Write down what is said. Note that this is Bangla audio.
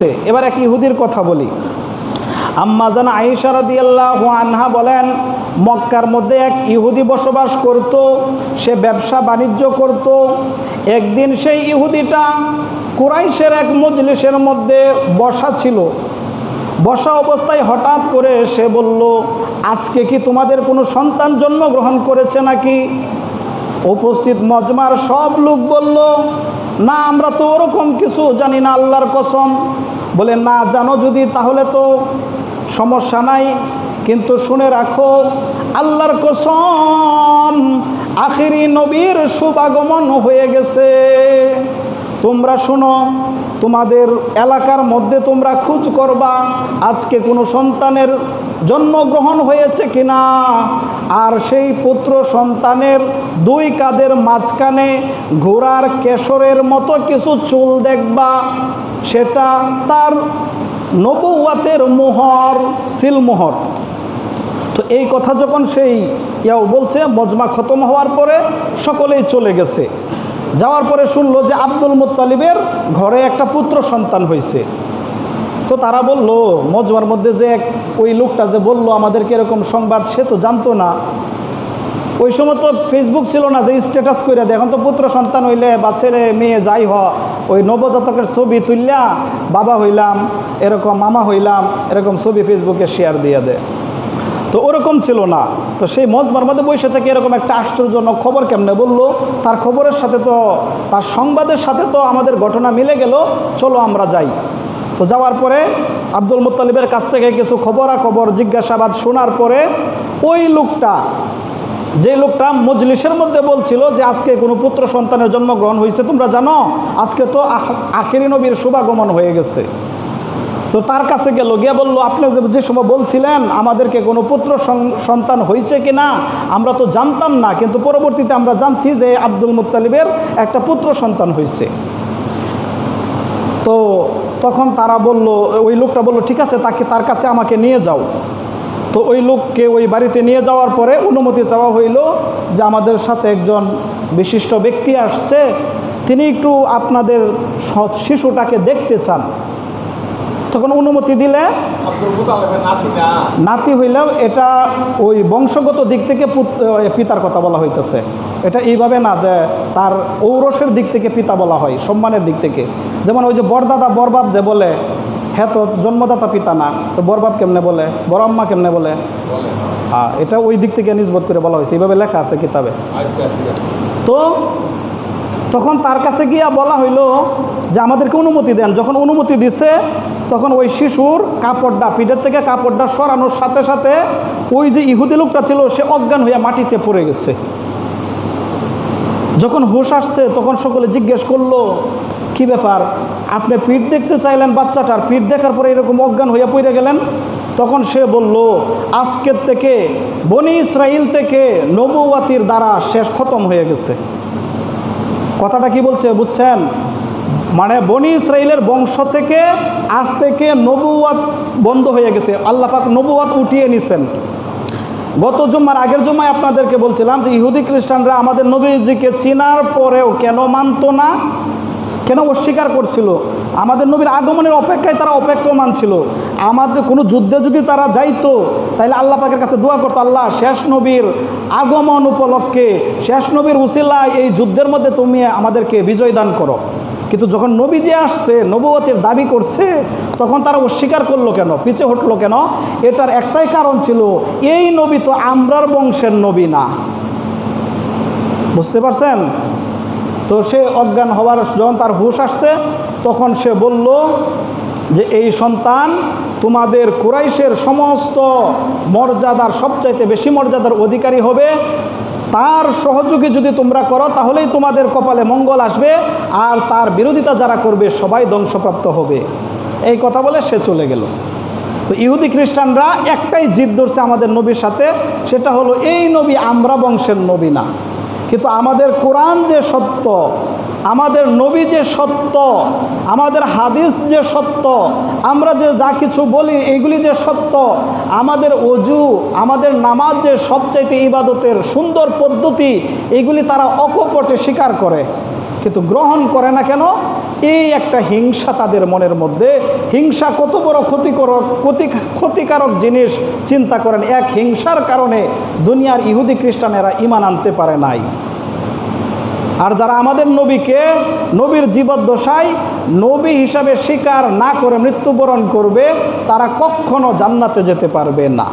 এবার এক ইহুদির কথা বলি। আম্মাজান আয়েশা রাদিয়াল্লাহু আনহা বলেন, মক্কার মধ্যে এক ইহুদি বসবাস করত, সে ব্যবসা বাণিজ্য করত। একদিন সেই ইহুদিটা কুরাইশের এক মজলিসের মধ্যে বসা ছিল। বসা অবস্থায় হঠাৎ করে সে বলল, আজকে কি তোমাদের কোনো সন্তান জন্মগ্রহণ করেছে নাকি? উপস্থিত মজমার সব লোক বলল না, আমরা তো ওরকম কিছু জানি না, আল্লাহর কসম। বলে, না, জানো যদি, তাহলে তো সমস্যা নাই। কিন্তু শুনে রাখো, আল্লাহর কসম, আখিরি নবীর শুভাগমন হয়ে গেছে। তোমরা শোনো, তোমাদের এলাকার মধ্যে তোমরা খোঁজ করবা, আজকে কোনো সন্তানের জন্মগ্রহণ হয়েছে কিনা? আর সেই পুত্র সন্তানের দুই কাদের মাঝখানে ঘোড়ার কেশরের মতো কিছু চুল দেখবা, সেটা তার নবুয়াতের মোহর, সিলমোহর। তো এই কথা যখন সেই ইয়াও বলছে, মজমা খতম হওয়ার পরে সকলেই চলে গেছে। যাওয়ার পরে শুনলো যে আব্দুল মুত্তালিবের ঘরে একটা পুত্র সন্তান হয়েছে। তো তারা বলল, মজমার মধ্যে যে এক ওই লোকটা যে বলল, আমাদেরকে এরকম সংবাদ সে তো জানতো না। ওই সময় তো ফেসবুক ছিল না যে স্ট্যাটাস করে দেয়। এখন তো পুত্র সন্তান হইলে বা ছেলে, মেয়ে যাই হ ওই নবজাতকের ছবি তুললা বাবা হইলাম, এরকম মামা হইলাম, এরকম ছবি ফেসবুকে শেয়ার দিয়ে দেয়। তো ওরকম ছিল না। তো সেই মজমার মধ্যে বসে থেকে এরকম একটা আশ্চর্যজনক খবর কেমনে বলল? তার খবরের সাথে তো, তার সংবাদের সাথে তো আমাদের ঘটনা মিলে গেল, চলো আমরা যাই। তো যাওয়ার পরে আব্দুল মুত্তালিবের কাছ থেকে কিছু খবরাখবর, জিজ্ঞাসাবাদ শোনার পরে ওই লোকটা, যে লোকটা মজলিসের মধ্যে বলছিল যে আজকে কোনো পুত্র সন্তানের জন্মগ্রহণ হয়েছে, তোমরা জানো? আজকে তো আখ- আখেরি নবীর শুভাগমন হয়ে গেছে। তো তার কাছে গেল, গিয়ে বলল, আপনি যে সময় বলছিলেন, আমাদেরকে কোনো পুত্র সন্তান হয়েছে কি না আমরা তো জানতাম না, কিন্তু পরবর্তীতে আমরা জানছি যে আব্দুল মুত্তালিবের একটা পুত্র সন্তান হয়েছে। তো তখন তারা বলল, ওই লোকটা বলল, ঠিক আছে, তাকে, তার কাছে আমাকে নিয়ে যাও। তো ওই লোককে ওই বাড়িতে নিয়ে যাওয়ার পরে অনুমতি চাওয়া হইল যে আমাদের সাথে একজন বিশিষ্ট ব্যক্তি আসছে, তিনি একটু আপনাদের শিশুটাকে দেখতে চান। তখন অনুমতি দিলে নাতি হইলেও এটা ওই বংশগত দিক থেকে পুত- পিতার কথা বলা হইতেছে। এটা এইভাবে না যে তার ঔরসের দিক থেকে পিতা বলা হয় সম্মানের দিক থেকে। যেমন ওই যে বরদাদা বরবাব যে বলে হ্যাঁ তো জন্মদাতা পিতা না। তো বরবাব কেমনে বলে? বড় আম্মা কেমনে বলে? হ্যাঁ এটা ওই দিক থেকে নিজবোধ করে বলা হয়েছে। এইভাবে লেখা আছে কিতাবে। আচ্ছা তো তখন তার কাছে গিয়া বলা হইল যে আমাদেরকে অনুমতি দেন। যখন অনুমতি দিছে, তখন ওই শিশুর কাপড়টা, পিঠের থেকে কাপড়টা সরানোর সাথে সাথে ওই যে ইহুদি লোকটা ছিল, সে অজ্ঞান হইয়া মাটিতে পড়ে গেছে। যখন হুশ আসছে, তখন সকলে জিজ্ঞেস করল, কি ব্যাপার? আপনি পিঠ দেখতে চাইলেন বাচ্চাটার? পিঠ দেখার পরে এরকম অজ্ঞান হইয়া পড়ে গেলেন? তখন সে বলল, আজকের থেকে বনি ইসরাইল থেকে নবুয়াতির দ্বারা শেষ খতম হয়ে গেছে। কথাটা কি বলছে বুঝছেন? মানে বনি ইসরাইলের বংশ থেকে আজ থেকে নবুয়াত বন্ধ হয়ে গেছে। আল্লাহ পাক নবুয়াত উঠিয়ে নিছেন। গত জুম্মার আগের জুম্মায় আপনাদেরকে বলছিলাম যে ইহুদি খ্রিস্টানরা আমাদের নবীজিকে চিনার পরেও কেন মানতো না? কেন অস্বীকার করছিল? আমাদের নবীর আগমনের অপেক্ষায় তারা অপেক্ষমান ছিল। আমাদের কোনো যুদ্ধে যদি তারা যাইতো, তাহলে আল্লাহ পাকের কাছে দোয়া করতো, আল্লাহ, শেষ নবীর আগমন উপলক্ষে, শেষ নবীর উসিলায় এই যুদ্ধের মধ্যে তুমি আমাদেরকে বিজয় দান করো। কিন্তু যখন নবী যে আসছে নবুয়তের দাবি করছে, তখন তারা অস্বীকার করল কেন? পিছে হটলো কেন? এটার একটাই কারণ ছিল, এই নবী তো আমরার বংশের নবী না। বুঝতে পারছেন? তো সে অজ্ঞান হওয়ার যখন তার হুশ আসছে, তখন সে বলল যে, এই সন্তান তোমাদের কুরাইশের সমস্ত মর্যাদার সবচাইতে বেশি মর্যাদার অধিকারী হবে তার সহযোগী যদি তোমরা করো, তাহলেই তোমাদের কপালে মঙ্গল আসবে, আর তার বিরোধিতা যারা করবে, সবাই ধ্বংসপ্রাপ্ত হবে। এই কথা বলে সে চলে গেল। তো ইহুদি খ্রিস্টানরা একটাই জিদ ধরছে আমাদের নবীর সাথে, সেটা হলো, এই নবী আমরা বংশের নবী না। কিন্তু আমাদের কোরআন যে সত্য আমাদের নবী যে সত্য, আমাদের হাদিস যে সত্য, আমরা যে যা কিছু বলি এগুলি যে সত্য, আমাদের অজু, আমাদের নামাজ যে সবচাইতে ইবাদতের সুন্দর পদ্ধতি, এগুলি তারা অকপটে স্বীকার করে। কিন্তু গ্রহণ করে না কেন? এই একটা হিংসা তাদের মনের মধ্যে। হিংসা কত বড় ক্ষতিকর ক্ষতি, ক্ষতিকারক জিনিস চিন্তা করেন। এক হিংসার কারণে দুনিয়ার ইহুদি খ্রিস্টানেরা ইমান আনতে পারে নাই। আর যারা আমাদের নবীকে নবীর জীবদ্দশায় নবী হিসাবে স্বীকার না করে মৃত্যুবরণ করবে, তারা কখনো জান্নাতে যেতে পারবে না।